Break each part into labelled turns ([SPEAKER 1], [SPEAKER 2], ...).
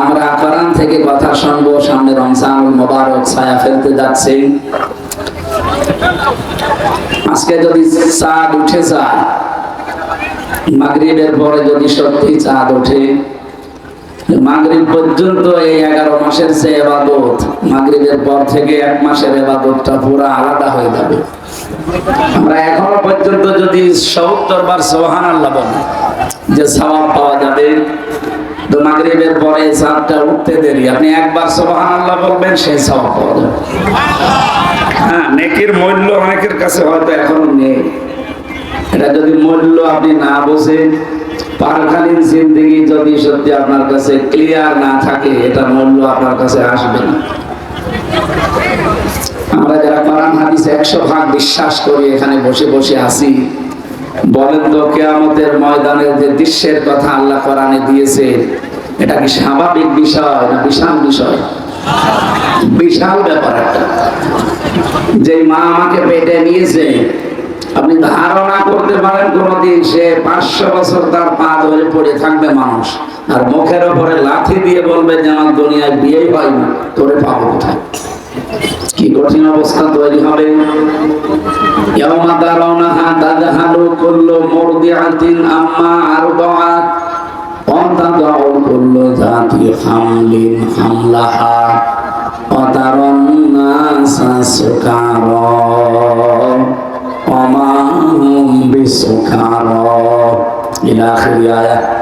[SPEAKER 1] আমরা কোরআন থেকে কথা শুনব, সামনে রমজানুল মোবারক ছায়া ফেলতে যাচ্ছে। আজকে যদি চাঁদ উঠে যায়, মাগরিবের পরে যদি সত্যি চাঁদ ওঠে, মাগরিব পর্যন্ত এই এগারো মাসের যে এবাদত, মাগরিবের পর থেকে এক মাসের এবাদতটা পুরো আলাদা হয়ে যাবে। আমরা এখনও পর্যন্ত যদি সত্তর বার সোহান আল্লাহ বলি যে সওয়াব পাওয়া যাবে তো মাগরিবের পরে উঠতে দেরি। আপনি একবার বলবেন, সেই হ্যাঁ নেকির মূল্য অনেকের কাছে হয়তো এখনও নেই। এটা যদি মূল্য আপনি না পারকালীন জিন্দিগি যদি সত্যি আপনার কাছে ক্লিয়ার না থাকে, এটা মূল্য আপনার কাছে আসবে না। আমরা যারা কোরআন, হাদিস একশো ভাগ বিশ্বাস করি, এখানে বসে বসে আছি। বলেন তো, কেয়ামতের ময়দানের যে দৃশ্যের কথা আল্লাহ কোরআনে দিয়েছে, এটা কি স্বাভাবিক বিষয় না বিশাল বিষয়? বিশাল ব্যাপার একটা। যে মা আমাকে পেটে নিয়েছে, আপনি ধারণা করতে পারেন কোনদিন সে পাঁচশো বছর তার পা ধরে পড়ে থাকবে মানুষ। আর মুখের ওপরে লাথি দিয়ে বলবে যে আমার দুনিয়ায় বিয়েই পাই না, তোরে পাবো কোথায়? কি কঠিন অবস্থা তৈরি হবে? ইয়াউমা তারাউনাহা তাযহালু কুল্লু মুরদিআতিন আম্মা আরদাআত ওয়া তাদাউ কুল্লু যাতি হামলিন হামলাহা। ওয়া নাসা সুকারা ওয়া মা ইলা আখির আয়াত।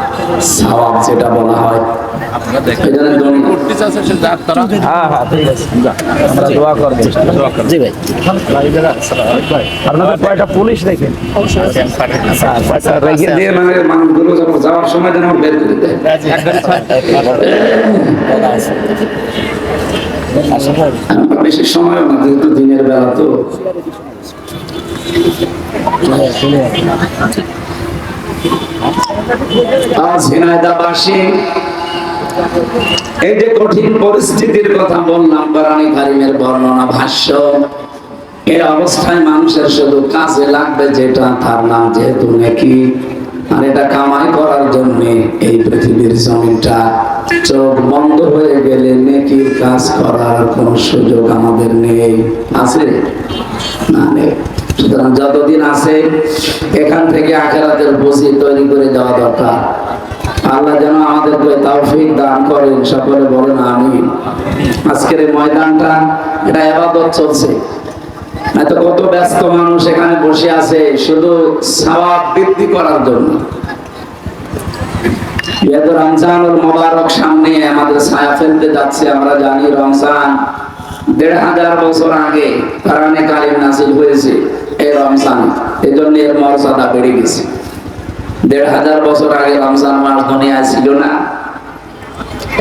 [SPEAKER 1] সওয়াব যেটা বলা হয়।
[SPEAKER 2] হ্যাঁ হ্যাঁ ঠিক আছে। যা, আমরা দোয়া করব। জি ভাই। আপনাদের কয়টা পুলিশ দেখেন
[SPEAKER 1] রেখে দিয়ে মানে মানুষগুলো যাওয়ার সময় যেন বের করে দেয়। বেশি সময় না যেহেতু দিনের বেলা তো। আজ ঝিনাইদাবাসী এই যে কঠিন পরিস্থিতির কথা বললাম কোরআনে কারিমের বর্ণনা ভাষ্য এই অবস্থায় মানুষের শুধু কাজে লাগবে যেটা, তার নাম যেহেতু নাকি। আর এটা কামাই করার জন্য এই পৃথিবীর জমিটা চোখ বন্ধ হয়ে গেলে নেকির কাজ করার কোনো সুযোগ আমাদের নেই। আছে? না নেই। সুতরাং যতদিন আছে, এখান থেকে আখেরাতের বুঝি তৈরি করে দেওয়া দরকার। আল্লাহ যেন আমাদেরকে তৌফিক দান করেন, সকলে বলেন আমি আজকের এই ময়দানটা, এটা এবাদত চলছে। তো কত ব্যস্ত মানুষ এখানে বসে আছে, শুধু সওয়াব বৃদ্ধি করার জন্য। যেহেতু রমজানুল মোবারক সামনে আমাদের ছায়া ফেলতে যাচ্ছে, আমরা জানি রমজান দেড় হাজার বছর আগে কারণে কালিম নাসিল হয়েছে। রমজান এই জন্য এর মর্যাদা বেড়ে গেছে। দেড় হাজার বছর আগে রমজান মাস দুনিয়ায় ছিল না।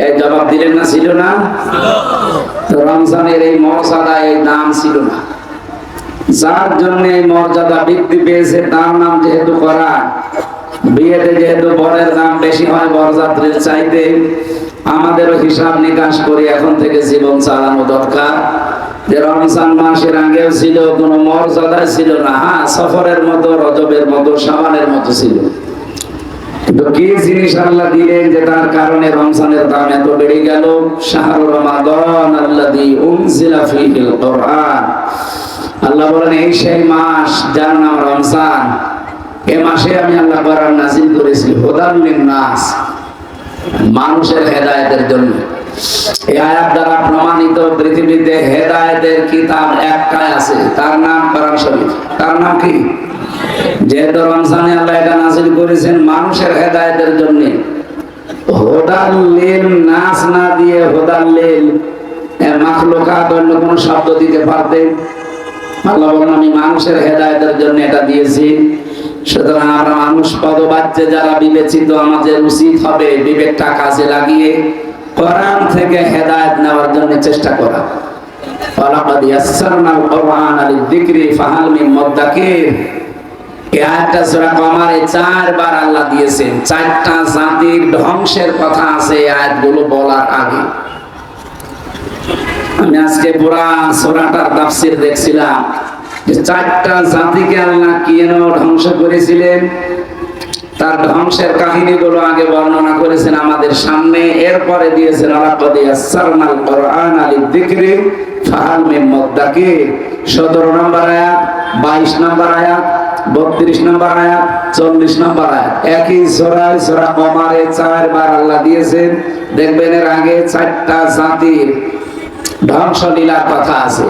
[SPEAKER 1] এই জবাব দিলেন না, ছিল না? রমজানের এই মর্যাদা এই দাম ছিল না। যার জন্য এই মর্যাদা বৃদ্ধি পেয়েছে, তার নাম যেহেতু করা বিয়েতে যেহেতু বরের দাম বেশি হয় বরযাত্রীর চাইতে, আমাদেরও হিসাব নিকাশ করে এখন থেকে জীবন চালানো দরকার। যে রমজান মাসের আগেও ছিল, কোনো মর্যাদা ছিল না। হ্যাঁ সফরের মতো, রজবের মতো, সাবানের মতো ছিল। কিন্তু কি জিনিস আল্লাহ দিলেন যে তার কারণে রমজানের দাম এত বেড়ে গেল? কোরআন। আল্লাহ বলেন, এই সেই মাস যার নাম রমজান, এ মাসে আমি আল্লাহ কোরআন নাজিল করেছি লিন-নাস, মানুষের হেদায়েতের জন্য। মানুষের হেদায়েতের জন্য। না দিয়ে হোদাল শব্দ দিতে পারতেন আমি মানুষের হেদায়েতের জন্য এটা দিয়েছি। সুতরাং আমরা মানুষ পদবাচ্যে যারা বিবেচিত আমাদের উচিত হবে বিবেকটা কাজে লাগিয়ে কোরআন থেকে হেদায়েত নেওয়ার জন্য চেষ্টা করা। ওয়ালাকাদ লিযিকরি ফাহাল মিন এই আয়াতটা সূরা কমারে চারবার আল্লাহ দিয়েছেন। চারটা জাতির ধ্বংসের কথা আছে এই আয়াতগুলো বলার আগে। আমি আজকে পুরা সূরাটার তাফসীর দেখছিলাম যে চারটা জাতিকে আল্লাহ কেন ধ্বংস করেছিলেন? তার ধ্বংসের কাহিনীগুলো আগে বর্ণনা করেছেন আমাদের সামনে। এরপরে দিয়েছেন কুরআনা লিযিকরি ফাহাল মিন মুদ্দাকির 17 নম্বর আয়াত 22 নম্বর আয়াত 32 নম্বর আয়াত 40 নম্বর আয়াত। একই সূরা কমারে চারবার আল্লাহ দিয়েছেন। দেখবেন এর আগে চারটা জাতির ধ্বংসলীলার কথা আছে।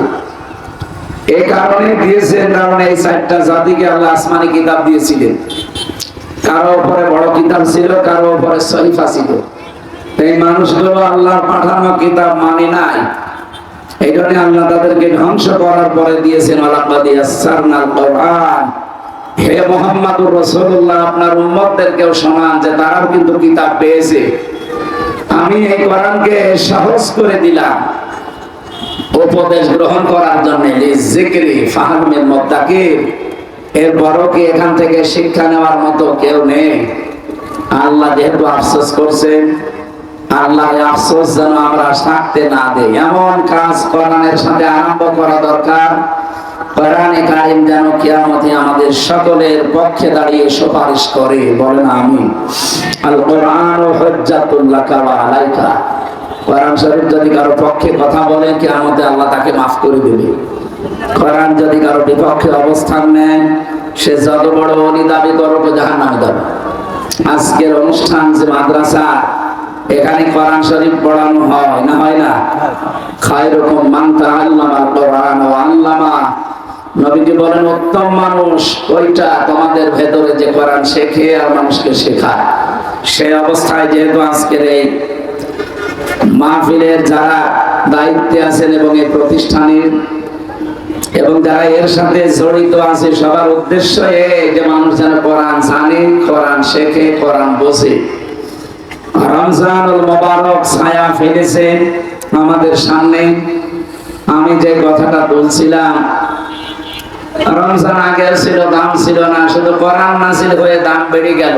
[SPEAKER 1] এই কারণে দিয়েছেন কারণ এই চারটা জাতিকে আল্লাহ আসমানি কিতাব দিয়েছিলেন। কারও উপরে বড় কিতাব ছিল, কারও উপরে শরীফা ছিল। এই মানুষগুলো আল্লাহর পাঠানো কিতাব মানে নাই। এই জন্য আল্লাহ তাদেরকে ধ্বংস করার পরে দিয়েছেন হে মোহাম্মদুর রাসূলুল্লাহ, আপনার উম্মতদেরকেও শোনান যে তারাও কিন্তু কিতাব পেয়েছে। আমি এই কোরআনকে সহজ করে দিলাম। উপদেশ গ্রহণ করার জন্য জিক্রি ফাহমের এরপরও কি এখান থেকে শিক্ষা নেওয়ার মতো কেউ নেই? আল্লাহ যেহেতু আফসোস করছেন আল্লাহ আফসোস যেন আমরা থাকতে না দেই। এমন কাজ কোরআনের সাথে আরম্ভ করা দরকার। কোরআনে কারিম যেন কিয়ামতে আমাদের সকলের পক্ষে দাঁড়িয়ে সুপারিশ করে। বলেন আমি আল কোরআন হুজ্জাতুল লাকা ওয়া আলাইকা। কোরআন শরীফ যদি কারও পক্ষে কথা বলে, কিয়ামতে আল্লাহ তাকে মাফ করে দেবে। কোরআন যদি কারও বিপক্ষে অবস্থান নেয়, সে যত বড় অলি দাবি করুক জাহান নামে যাবে। আজকের অনুষ্ঠান যে মাদ্রাসা, এখানে কোরআন শরীফ পড়ানো হয় না হয় না? খায়রুকুম মান তাআল্লামা কোরআন ওয়া আল্লামা। নবীজি বলেন, উত্তম মানুষ, ওইটা তোমাদের ভেতরে যে কোরআন শেখে আর মানুষকে শেখায়। সে অবস্থায় যেহেতু আজকের এই মাহফিলের যারা দায়িত্বে আছেন এবং এই প্রতিষ্ঠানের এবং যারা এর সাথে জড়িত আছে, সবার উদ্দেশ্য যে মানুষ যেন কোরআন জানে, কোরআন শেখে, কোরআন বোঝে। রমজানুল মোবারক ছায়া ফেলেছে আমাদের সামনে। আমি যে কথাটা বলছিলাম, রমজান আগে ছিল, দাম ছিল না, শুধু কোরআন নাসিল হয়ে দাম বেড়ে গেল।